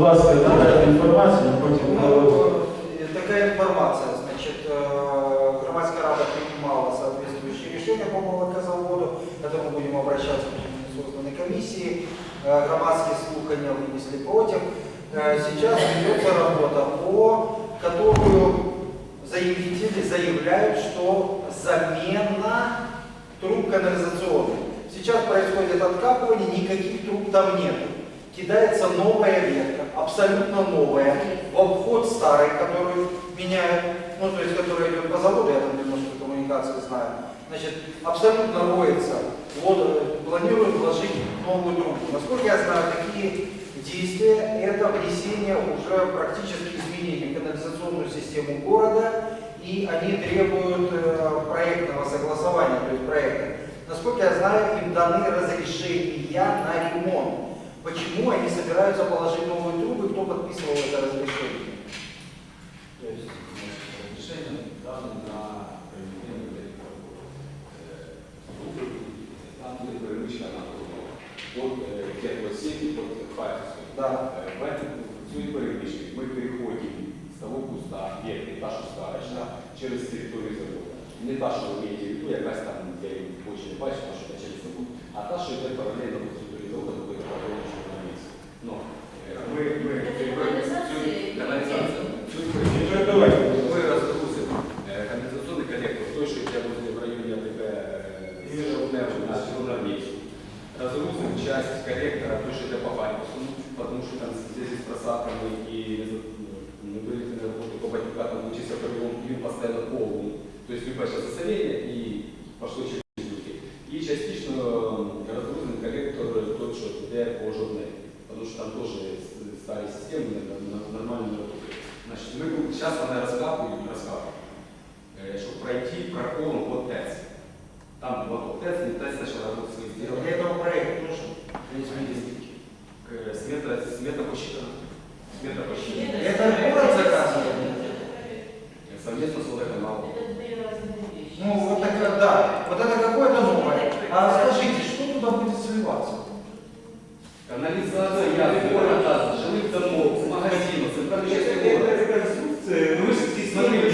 ласка, надайте інформацію, потім проводимо. Ну, Такая информация, значит, э, громадская рада принимала соответствующие решения по молокозаводу, к которому будем обращаться в созданной комиссии. Э, Громадские слухания вынесли против. Э, Сейчас ведется работа, по которую заявители заявляют, что замена труб канализационных. Сейчас происходит откапывание, никаких труб там нет. Кидается новая ветка, абсолютно новая, в обход старой, которую меняют, ну то есть которая идет по заводу, я там немножко коммуникации знаю. Значит, абсолютно роется, вот, э, планируют вложить новую трубу. Насколько я знаю, такие действия это внесение уже практически изменений в канализационную систему города, и они требуют э, проектного согласования, то есть проекта. Насколько я знаю, им даны разрешения на ремонт. Почему они собираются положить От Харьковской. Да. Е, працюють перемички. Ми переходимо з того куста, є та, що старочна, через територію заводу. Не та, що ви маєте в якась там, я її очі не бачу, То есть любое сейчас засорение и пошло через руки. И частично разгрузим коллектор тот, что идет по журнале, потому что там тоже старые системы нормально работают. Значит, мы сейчас она раскапываем, раскапываем, э, чтобы пройти проколом под ТЭЦ. Там вот ТЭЦ, не ТЭЦ начал работать свои для сделки. этого проект нужен лесмедистики. Э, Смета, смета посчитана. Смета посчитана. Это город заказывает? Совместно с водоканалом. Ну, вот так, да, вот это какое-то новое. А скажите, что туда будет сливаться? Канализация города, жилых домов, магазинов, части города. Ну ви ж ці смотрели,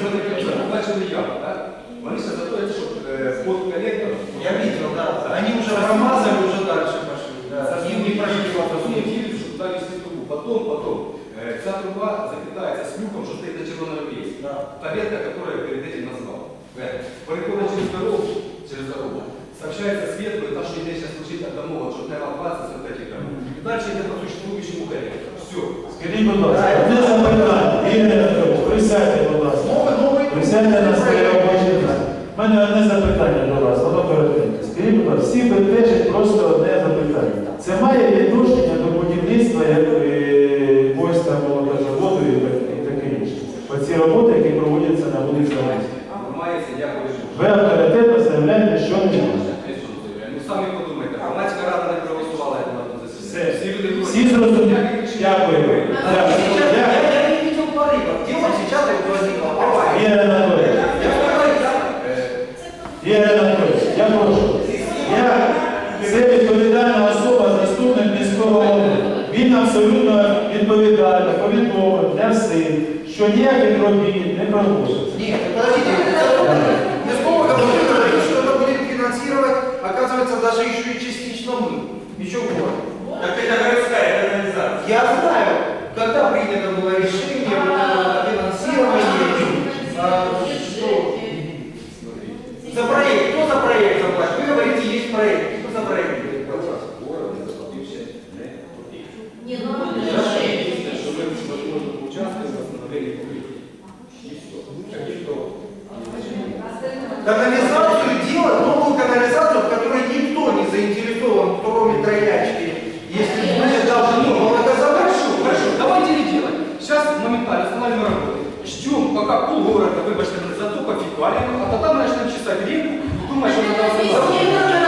смотрели, бачили яму, так? Вони ще готують, щоб е, под коллектором. Я видел, да. Они уже промазали, уже дальше пошли. Да. Им не прошли вопрос. чтобы дали всю трубу. Потом, потом, э, вся труба запитается с люком, что стоит на червоноармейске. Да. Та ветка, которую я перед этим назвал. Переходит через дорогу, через дорогу. Сообщается светлый, та, что идет сейчас служить от домова, что наверное 20 вот таких домов. И дальше идет Всі люди Всі зрозуміли. Дякую. Я, Дякую. Дякую. я не видел порыва. Где он сейчас вот возник? Авария. Ігор Анатолійович. Я сказал, да. Ігор Анатолійович, я прошу. Я це відповідальна особа, заступник міського голови. Він абсолютно відповідально повідомив для всіх, що ніяких робіт не проводиться. Нет, подождите, Лескова говорит, что это будет финансировать, оказывается, даже еще и частично мы. Еще город. За проект, кто за проект заплатит? Вы говорите, есть проект, кто за проект не ну, Единственное, что мы, возможно, поучаствуем в восстановлении покрытия. И все. Каких-то Канализацию делать, новую канализацию, в которой никто не заинтересован, кроме троячки. Если значит, должны молокозавод. Хорошо, хорошо, давайте не делать. Сейчас моментально останавливаем работу. Ждем, пока полгорода, выбачьте, затопа фекалиями, а потом начнем чесать реку, думать, что надо останавливать.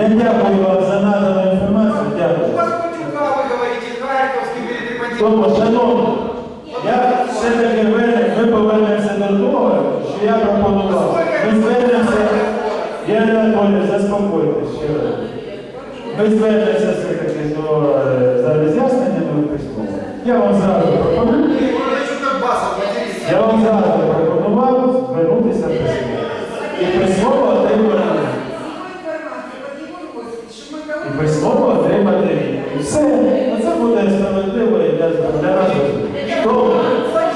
Я дякую вам за надану інформацію. У Дякую. вас Путюка, вы говорите, Харьковский, Тому, шановні, я все-таки верне- ми повернемося до того, що я пропонував. Ми звернемося, я не Анатолій, заспокойтесь ще раз. Ми звернемося все-таки до е, за роз'ясненнями письмово. Я вам зразу пропоную. Я вам зразу пропонував звернутися письмово. І письмово отримати. І письмово отримати відповідь. Все, ну це буде справедливо і для, для нас. Тому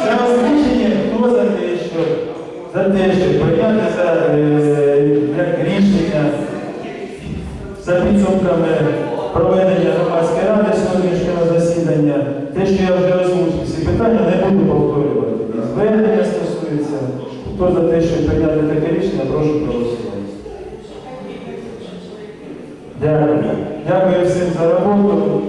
за освічення, хто за те, що те, щоб прийняти за е, як рішення за підсумками проведення громадської ради сьогоднішнього засідання, те, що я вже озвучив, всі питання не буду повторювати. І Звернення стосується. Хто за те, щоб прийняти таке рішення, прошу проголосувати. Дякую. Дякую всім за роботу.